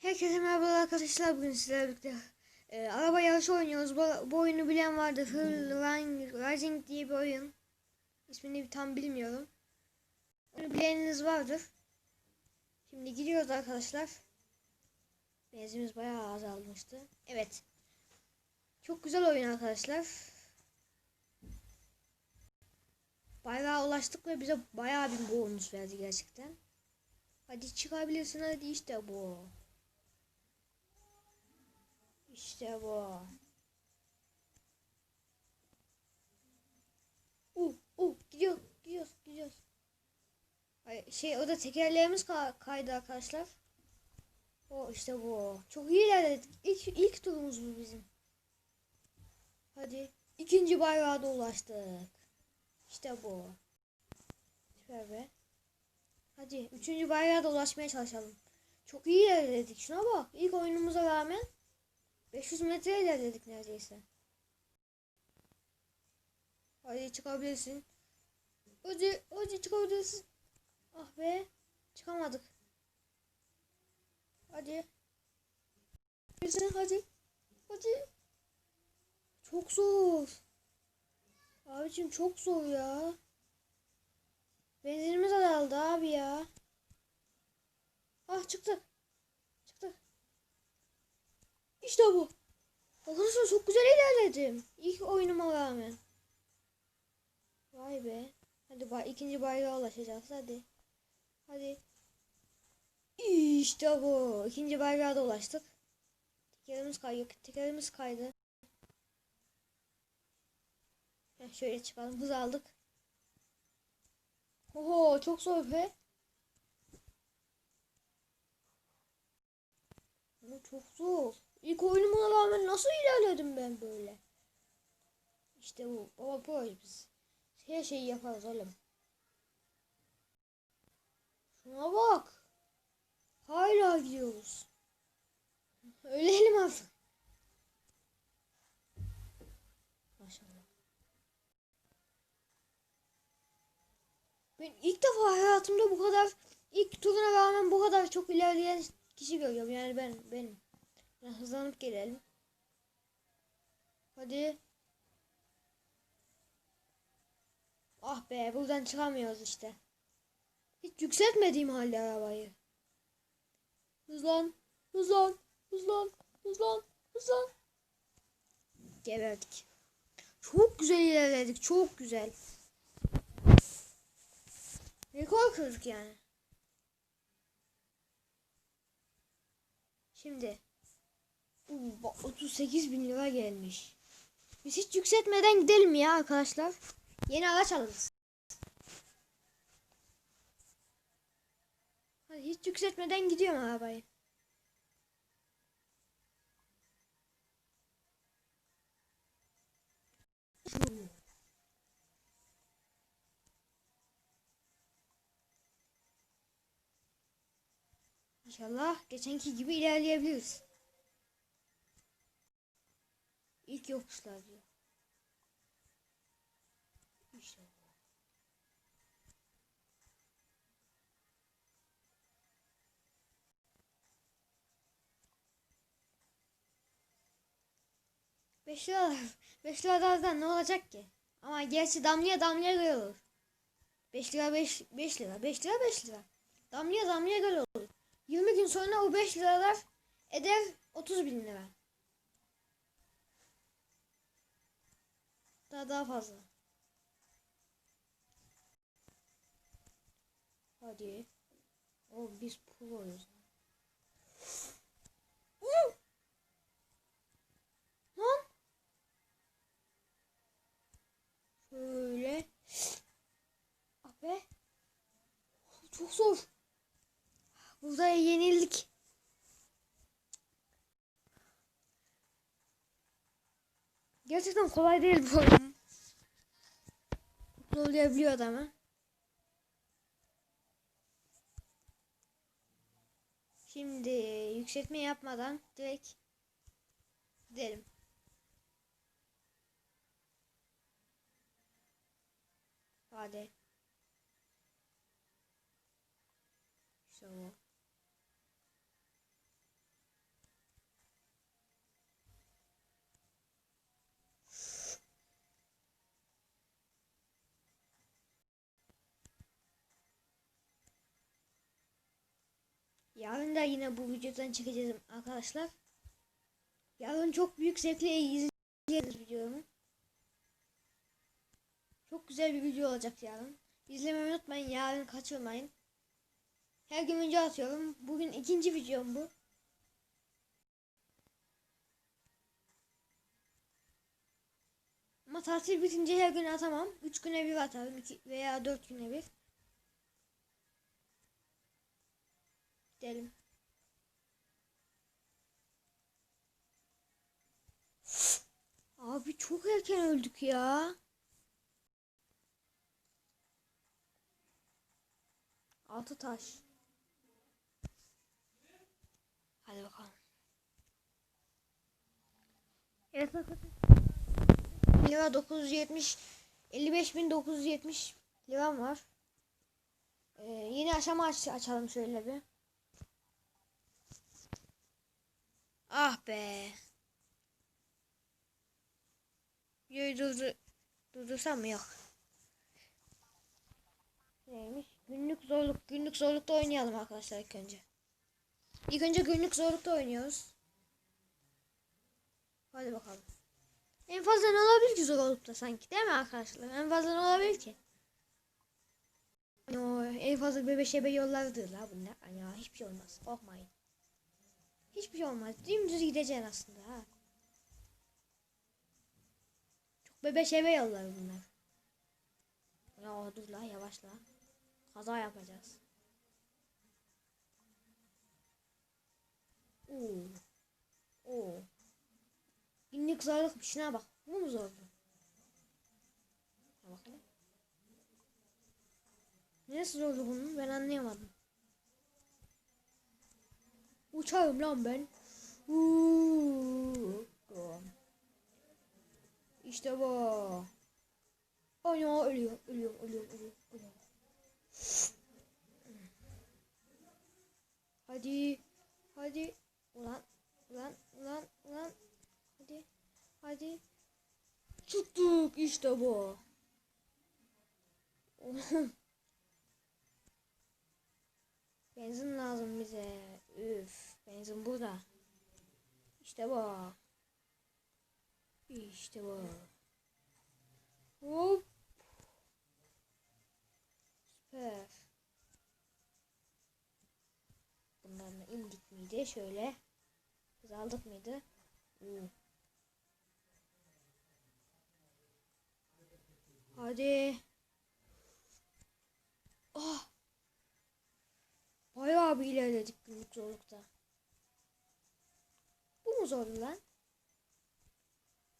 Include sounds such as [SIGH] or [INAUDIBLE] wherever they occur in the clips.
Herkese merhaba arkadaşlar bugün sizlerle birlikte e, araba yarışı oynuyoruz. Bu, bu oyunu bilen vardır. Run- Racing diye bir oyun. İsmini tam bilmiyorum. Onu bileniniz vardır. Şimdi gidiyoruz arkadaşlar. Benzinimiz bayağı azalmıştı. Evet. Çok güzel oyun arkadaşlar. Bayrağa ulaştık ve bize bayağı bir bonus verdi gerçekten. Hadi çıkabilirsin hadi işte bu. İşte bu. Uh, uh, gidiyor, gidiyor, gidiyor. Ay, şey o da tekerleğimiz ka- kaydı arkadaşlar. O işte bu. Çok iyi ilerledik. İlk, ilk turumuz bu bizim. Hadi. ikinci bayrağa da ulaştık. İşte bu. Süper be. Hadi üçüncü bayrağa da ulaşmaya çalışalım. Çok iyi ilerledik. Şuna bak. İlk oyunumuza rağmen 500 metre ilerledik neredeyse. Hadi çıkabilirsin. Hadi, hadi çıkabilirsin. Ah be. Çıkamadık. Hadi. Hadi, hadi. Hadi. Çok zor. Abicim çok zor ya. Benzinimiz azaldı abi ya. Ah çıktık. İşte bu. Arkadaşlar çok güzel ilerledim. İlk oyunuma rağmen. Vay be. Hadi bay ikinci bayrağa ulaşacağız hadi. Hadi. İşte bu. İkinci bayrağa da ulaştık. Tekerimiz kayıyor. Tekerimiz kaydı. Heh, şöyle çıkalım. Hız aldık. Oho çok zor be. Çok zor. İlk oyunuma rağmen nasıl ilerledim ben böyle? İşte bu. Baba proje biz. Her şeyi yaparız oğlum. Şuna bak. Hala gidiyoruz. Ölelim artık. Maşallah. Ben ilk defa hayatımda bu kadar ilk turuna rağmen bu kadar çok ilerleyen kişi görüyorum. Yani ben benim. Yani hızlanıp gelelim. Hadi. Ah be buradan çıkamıyoruz işte. Hiç yükseltmediğim halde arabayı. Hızlan. Hızlan. Hızlan. Hızlan. Hızlan. Geberdik. Çok güzel ilerledik. Çok güzel. Rekor kırdık yani. Şimdi. Uu, bak 38 bin lira gelmiş. Biz hiç yükseltmeden gidelim ya arkadaşlar. Yeni araç alırız. Hadi hiç yükseltmeden gidiyorum arabayı. İnşallah geçenki gibi ilerleyebiliriz. İlk yokuşlar diyor. İşte bu. Beş lira, [LAUGHS] beş liradan ne olacak ki? Ama gerçi damlaya damlaya göre olur. Beş lira beş, beş lira, beş lira beş lira. Damlaya damlaya göre olur. 20 gün sonra o 5 liralar eder 30 bin lira. Daha daha fazla. Hadi. O biz proyuz. Uh! Lan. Şöyle. Abi. Çok zor. Burada yenildik. Gerçekten kolay değil bu oyun. Zorlayabiliyor adamı. Şimdi yükseltme yapmadan direkt gidelim. Hadi. İşte Yarın da yine bu videodan çekeceğiz arkadaşlar. Yarın çok büyük zevkle izleyeceğiz videomu. Çok güzel bir video olacak yarın. İzlemeyi unutmayın. Yarın kaçırmayın. Her gün video atıyorum. Bugün ikinci videom bu. Ama tatil bitince her gün atamam. 3 güne bir atarım. iki veya 4 güne bir. Gidelim. Abi çok erken öldük ya. Altı taş. Hadi bakalım. Evet arkadaşlar. Lira 970 55.970 liram var. Ee, yeni aşama aç açalım şöyle bir. Ah be. Videoyu durdur durdursam mı yok. Neymiş? Günlük zorluk. Günlük zorlukta oynayalım arkadaşlar ilk önce. İlk önce günlük zorlukta oynuyoruz. Hadi bakalım. En fazla ne olabilir ki zorlukta sanki değil mi arkadaşlar? En fazla ne olabilir ki? O, en fazla bebe şebe yollardır la bunlar. Ana hiçbir şey olmaz. Korkmayın. Hiçbir şey olmaz. Dümdüz gideceksin aslında ha. Çok bebe şebe yolları bunlar. Ya dur la yavaş la. Kaza yapacağız. Oo. Oo. Günlük zorluk şuna bak. Bu mu zordu? Ha bakalım. Neresi zordu bunun? Ben anlayamadım. Uçarım lan ben. Uuu. İşte bu. Ana ölüyor, ölüyor, ölüyor, ölüyor, ölüyor. Hadi, hadi. Ulan, ulan, ulan, ulan. Hadi, hadi. Tuttuk işte bu. Benzin lazım bize. Üf, benzin burada. İşte bu. İşte bu. Hop. Süper. Bunlarla indik miydi? Şöyle. Biz aldık mıydı? Hmm. Hadi. Ah. Bayağı bir ilerledik zorlukta. Bu mu zordu lan?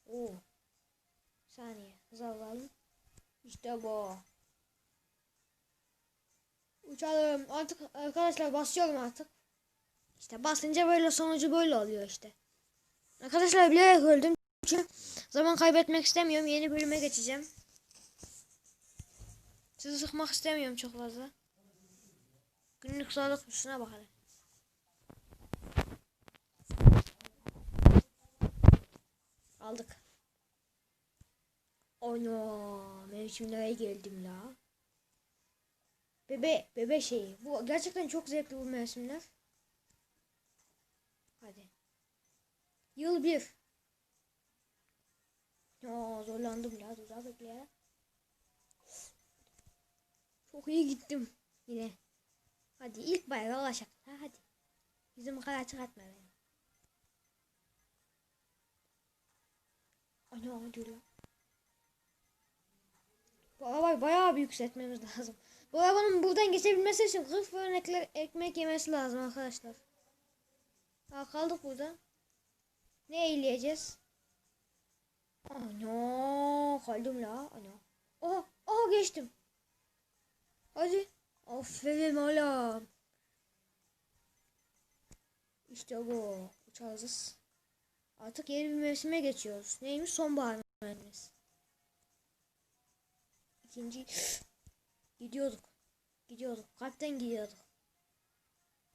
Oo. Saniye. Hız alalım. İşte bu. Uçalım. Artık arkadaşlar basıyorum artık. İşte basınca böyle sonucu böyle oluyor işte. Arkadaşlar bilerek öldüm. Çünkü zaman kaybetmek istemiyorum. Yeni bölüme geçeceğim. Sizi sıkmak istemiyorum çok fazla. Günlük sağlık şuna bakalım. Aldık. Ana mevsimlere geldim la. Bebe bebe şeyi. Bu gerçekten çok zevkli bu mevsimler. Hadi. Yıl bir. Ya zorlandım la. Dur bekle ya. Çok iyi gittim yine. Hadi ilk bayrağı ulaşak. Ha hadi. Bizim kadar çıkartma beni. Ana. Bu arabayı bayağı bir yükseltmemiz lazım. Bu arabanın buradan geçebilmesi için 40 fırın ekle- ekmek yemesi lazım arkadaşlar. Ha, kaldık burada. Ne eğleyeceğiz? Ana kaldım la. Ana. Oha, oha geçtim. Hadi. Aferin oğlum. İşte bu. Uçağız. Artık yeni bir mevsime geçiyoruz. Neymiş? Sonbahar mevsimimiz. İkinci gidiyorduk. Gidiyorduk. Kalpten gidiyorduk.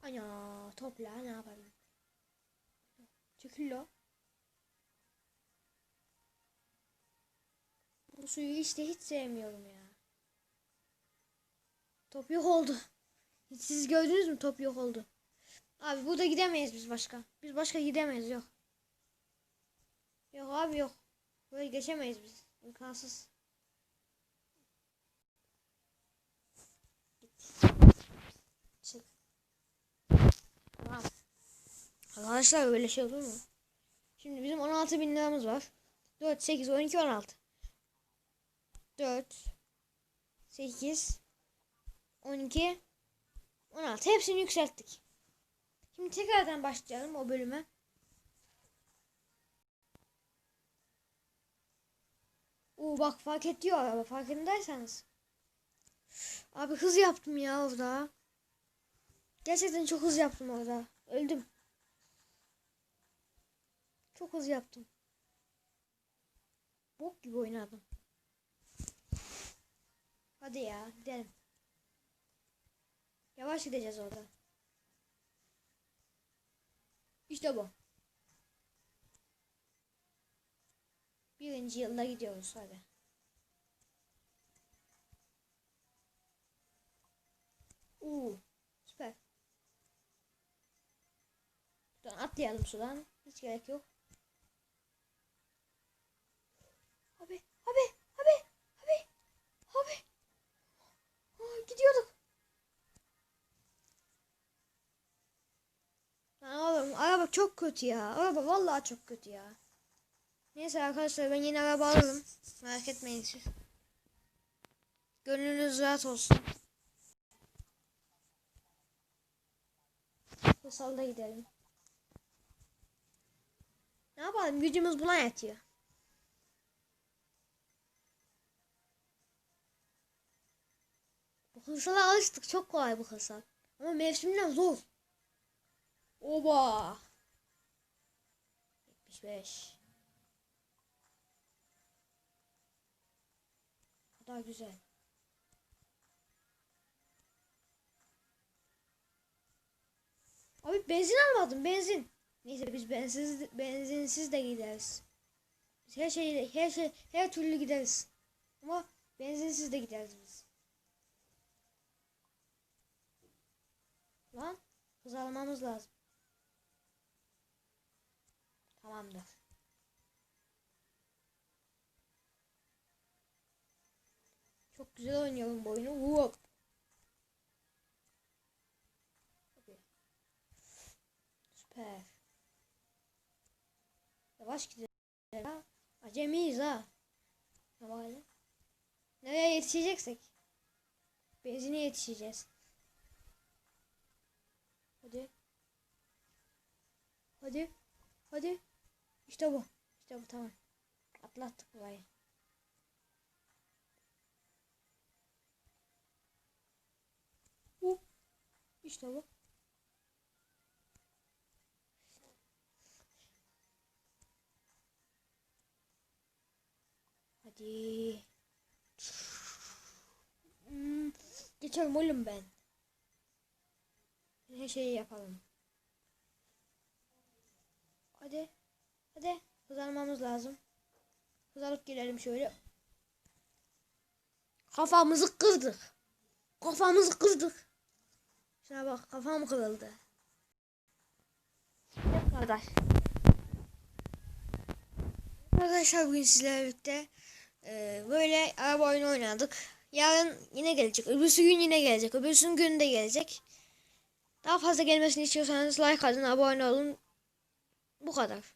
Ana topla ne yapalım? Çekil la. Bu suyu işte hiç sevmiyorum ya. Top yok oldu. Siz gördünüz mü top yok oldu. Abi burada gidemeyiz biz başka. Biz başka gidemeyiz yok. Yok abi yok. Böyle geçemeyiz biz. İmkansız. Çık. Tamam. Arkadaşlar böyle şey olur mu? Şimdi bizim 16 bin liramız var. 4, 8, 12, 16. 4, 8, 12, 16. Hepsini yükselttik. Şimdi tekrardan başlayalım o bölüme. Oo bak fark ediyor araba farkındaysanız. Abi hız yaptım ya orada. Gerçekten çok hız yaptım orada. Öldüm. Çok hız yaptım. Bok gibi oynadım. Hadi ya gidelim. Yavaş gideceğiz orada. İşte bu. Birinci yılda gidiyoruz hadi. Uuu süper. Buradan atlayalım sudan. Hiç gerek yok. Abi, abi, abi, abi, abi. Aa, gidiyorduk. Lan oğlum araba çok kötü ya. Araba vallahi çok kötü ya. Neyse arkadaşlar ben yeni araba alırım. Merak etmeyin siz. Gönlünüz rahat olsun. Kusalda gidelim. Ne yapalım gücümüz buna yetiyor. Bu hırsala alıştık çok kolay bu hırsal. Ama mevsimden zor. Oba. 75. Daha güzel. Abi benzin almadım benzin. Neyse biz bensiz benzinsiz de gideriz. Biz her şey her şey her türlü gideriz. Ama benzinsiz de gideriz biz. Lan hız almamız lazım. Tamamdır. Çok güzel oynuyorum bu oyunu. Whoop. Süper. Yavaş gidelim ha. Acemiyiz ha. Böyle? Nereye yetişeceksek? Benzine yetişeceğiz. Hadi. Hadi. Hadi. İşte bu. İşte bu tamam. Atlattık burayı. Bu. İşte bu. Hadi. Hmm, geçelim oğlum ben. Her şeyi yapalım. Hadi. Hadi. Hız almamız lazım. Hız alıp gelelim şöyle. Kafamızı kırdık. Kafamızı kırdık. Şuna bak kafam kırıldı. Hep kardeş. Arkadaşlar bugün sizlerle birlikte e, böyle araba oyunu oynadık. Yarın yine gelecek. Öbürsü gün yine gelecek. Öbürsü gün de gelecek. Daha fazla gelmesini istiyorsanız like atın, abone olun. Bu kadar.